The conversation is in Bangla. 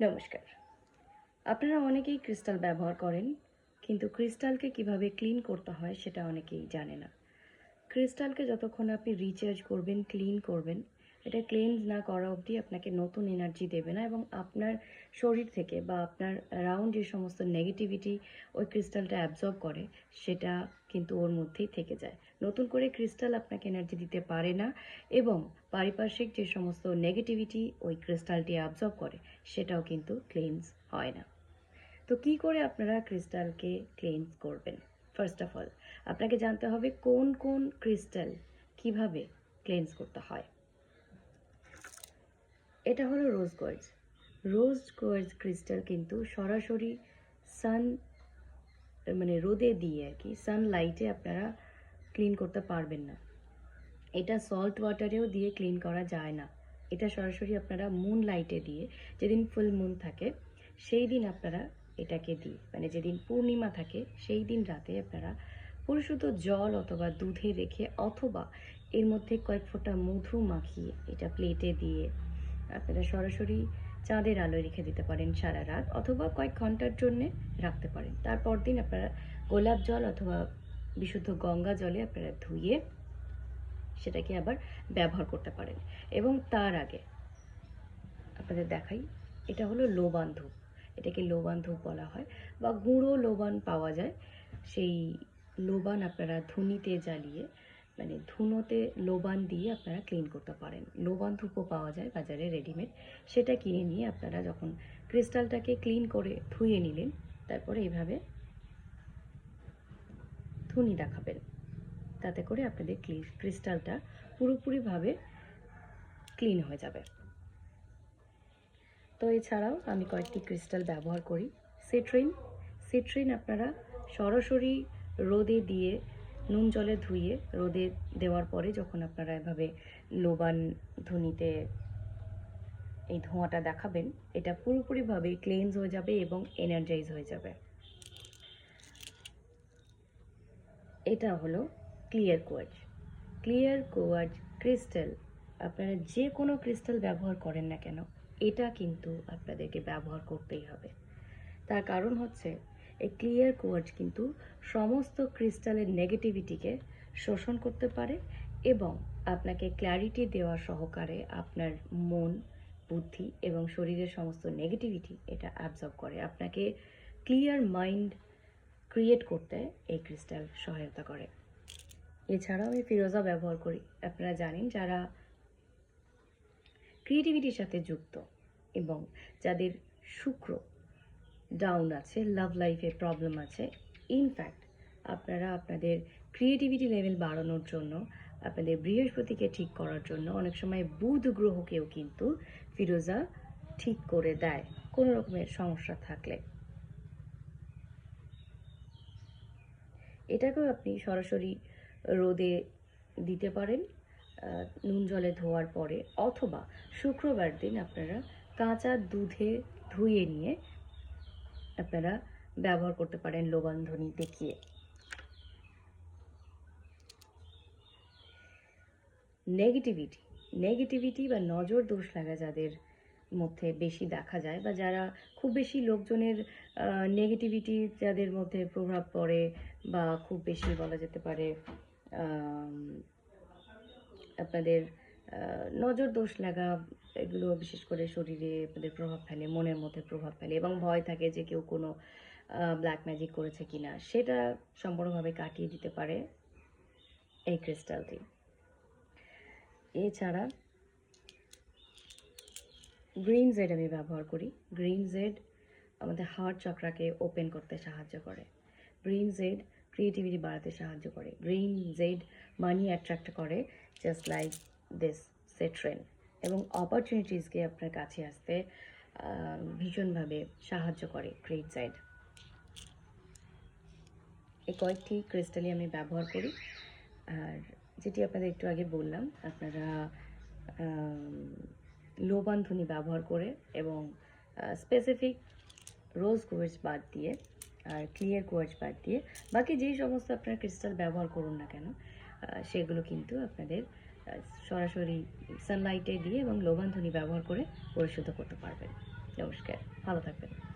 নমস্কার। আপনারা অনেকেই ক্রিস্টাল ব্যবহার করেন, কিন্তু ক্রিস্টালকে কীভাবে ক্লিন করতে হয় সেটা অনেকেই জানে না। ক্রিস্টালকে যতক্ষণ আপনি রিচার্জ করবেন, ক্লিন করবেন এটা ক্লিনজ না করা অবধি আপনাকে নতুন এনার্জি দেবে না এবং আপনার শরীর থেকে বা আপনার রাউন্ড যে সমস্ত নেগেটিভিটি ওই ক্রিস্টালটা অ্যাবজর্ব করে, সেটা কিন্তু ওর মধ্যেই থেকে যায়। নতুন করে ক্রিস্টাল আপনাকে এনার্জি দিতে পারে না এবং পারিপার্শ্বিক যে সমস্ত নেগেটিভিটি ওই ক্রিস্টালটি অ্যাবজর্ব করে, সেটাও কিন্তু ক্লিনজ হয় না। তো কি করে আপনারা ক্রিস্টালকে ক্লিনজ করবেন? ফার্স্ট অফ অল আপনাকে জানতে হবে কোন কোন ক্রিস্টাল কীভাবে ক্লেন্স করতে হয়। এটা হলো rose quartz rose quartz crystal কিন্তু সরাসরি সান মানে রোদে দিয়ে আর কি সানলাইটে আপনারা ক্লিন করতে পারবেন না। এটা সল্ট ওয়াটারেও দিয়ে ক্লিন করা যায় না। এটা সরাসরি আপনারা মুন লাইটে দিয়ে, যেদিন ফুল মুন থাকে, সেই দিন আপনারা এটাকে দিই মানে যেদিন পূর্ণিমা থাকে, সেই দিন রাতে আপনারা পরিশুদ্ধ জল অথবা দুধে রেখে অথবা এর মধ্যে কয়েক ফোঁটা মধু মাখিয়ে এটা প্লেটে দিয়ে আপনারা সরাসরি চাঁদের আলোয় রেখে দিতে পারেন সারা রাত অথবা কয়েক ঘণ্টার জন্যে রাখতে পারেন। তারপর দিন আপনারা গোলাপ জল অথবা বিশুদ্ধ গঙ্গা জলে আপনারা ধুয়ে সেটাকে আবার ব্যবহার করতে পারেন। এবং তার আগে আপনাদের দেখাই, এটা হলো লোবান ধূপ। এটাকে লোবান ধূপ বলা হয় বা গুঁড়ো লোবান পাওয়া যায়। সেই লোবান আপনারা ধুনিতে জ্বালিয়ে মানে ধুনোতে লোবান দিয়ে আপনারা ক্লিন করতে পারেন। লোবান ধূপও পাওয়া যায় বাজারে রেডিমেড সেটা কিনে নিয়ে আপনারা যখন ক্রিস্টালটাকে ক্লিন করে ধুয়ে নিলেন, তারপরে এইভাবে ধুনি দেখাবেন। তাতে করে আপনাদের ক্রিস্টালটা পুরোপুরিভাবে ক্লিন হয়ে যাবে। তো এছাড়াও আমি কয়েকটি ক্রিস্টাল ব্যবহার করি। সিট্রিন সিট্রিন আপনারা সরাসরি রোদে দিয়ে নুন জলে ধুয়ে রোদে দেওয়ার পরে যখন আপনারা এভাবে লোবান ধুনিতে এই ধোঁয়াটা দেখাবেন, এটা পুরোপুরিভাবে ক্লেন্স হয়ে যাবে এবং এনার্জাইজ হয়ে যাবে। এটা হলো clear quartz clear quartz crystal আপনারা যে কোনো ক্রিস্টাল ব্যবহার করেন না কেন, এটা কিন্তু আপনাদেরকে ব্যবহার করতেই হবে। তার কারণ হচ্ছে এই ক্লিয়ার কোয়ার্জ কিন্তু সমস্ত ক্রিস্টালের নেগেটিভিটিকে শোষণ করতে পারে এবং আপনাকে ক্ল্যারিটি দেওয়া সহকারে আপনার মন, বুদ্ধি এবং শরীরের সমস্ত নেগেটিভিটি এটা অ্যাবজর্ব করে। আপনাকে ক্লিয়ার মাইন্ড ক্রিয়েট করতে এই ক্রিস্টাল সহায়তা করে। এছাড়াও আমি ফিরোজা ব্যবহার করি। আপনারা জানেন যারা ক্রিয়েটিভিটির সাথে যুক্ত এবং যাদের শুক্র ডাউন আছে লাভ লাইফে প্রবলেম আছে। ইনফ্যাক্ট আপনারা আপনাদের ক্রিয়েটিভিটি লেভেল বাড়ানোর জন্য, আপনাদের বৃহস্পতিকে ঠিক করার জন্য অনেক সময় বুধ গ্রহকেও কিন্তু ফিরোজা ঠিক করে দেয়, কোনো রকমের সমস্যা থাকলে। এটাকেও আপনি সরাসরি রোদে দিতে পারেন নুন জলে ধোয়ার পরে, অথবা শুক্রবার দিন আপনারা কাঁচা দুধে ধুয়ে নিয়ে আপনারা ব্যবহার করতে পারেন লোবান্ধনী দেখিয়ে। নেগেটিভিটি নেগেটিভিটি বা নজর দোষ লাগা যাদের মধ্যে বেশি দেখা যায় বা যারা খুব বেশি লোকজনের নেগেটিভিটি যাদের মধ্যে প্রভাব পড়ে বা খুব বেশি বলা যেতে পারে আপনাদের নজর দোষ লাগা, এগুলো বিশেষ করে শরীরে আপনাদের প্রভাব ফেলে, মনের মধ্যে প্রভাব ফেলে এবং ভয় থাকে যে কেউ কোনো ব্ল্যাক ম্যাজিক করেছে কিনা। সেটা সম্পূর্ণভাবে কাটিয়ে দিতে পারে এই ক্রিস্টালটি এছাড়া গ্রিন জেড আমি ব্যবহার করি। গ্রিন জেড আমাদের হার্ট চক্রাকে ওপেন করতে সাহায্য করে। গ্রিন জেড ক্রিয়েটিভিটি বাড়াতে সাহায্য করে। গ্রিন জেড মানি অ্যাট্রাক্ট করে জাস্ট লাইক দিস সেট্রেন এবং অপরচুনিটিসকে আপনার কাছে আসতে ভীষণভাবে সাহায্য করে গ্রিন সাইড এই কয়েকটি ক্রিস্টালই আমি ব্যবহার করি। আর যেটি আপনাদের একটু আগে বললাম, আপনারা লোবান্ধনী ব্যবহার করে এবং স্পেসিফিক রোজ কোয়ার্জ বাদ দিয়ে আর ক্লিয়ার কোয়ার্জ বাদ দিয়ে, বাকি যেই সমস্ত আপনারা ক্রিস্টাল ব্যবহার করুন না কেন সেগুলো কিন্তু আপনাদের সরাসরি সানলাইটে দিয়ে এবং লোবান্ধনী ব্যবহার করে পরিশুদ্ধ করতে পারবেন। নমস্কার ভালো থাকবেন।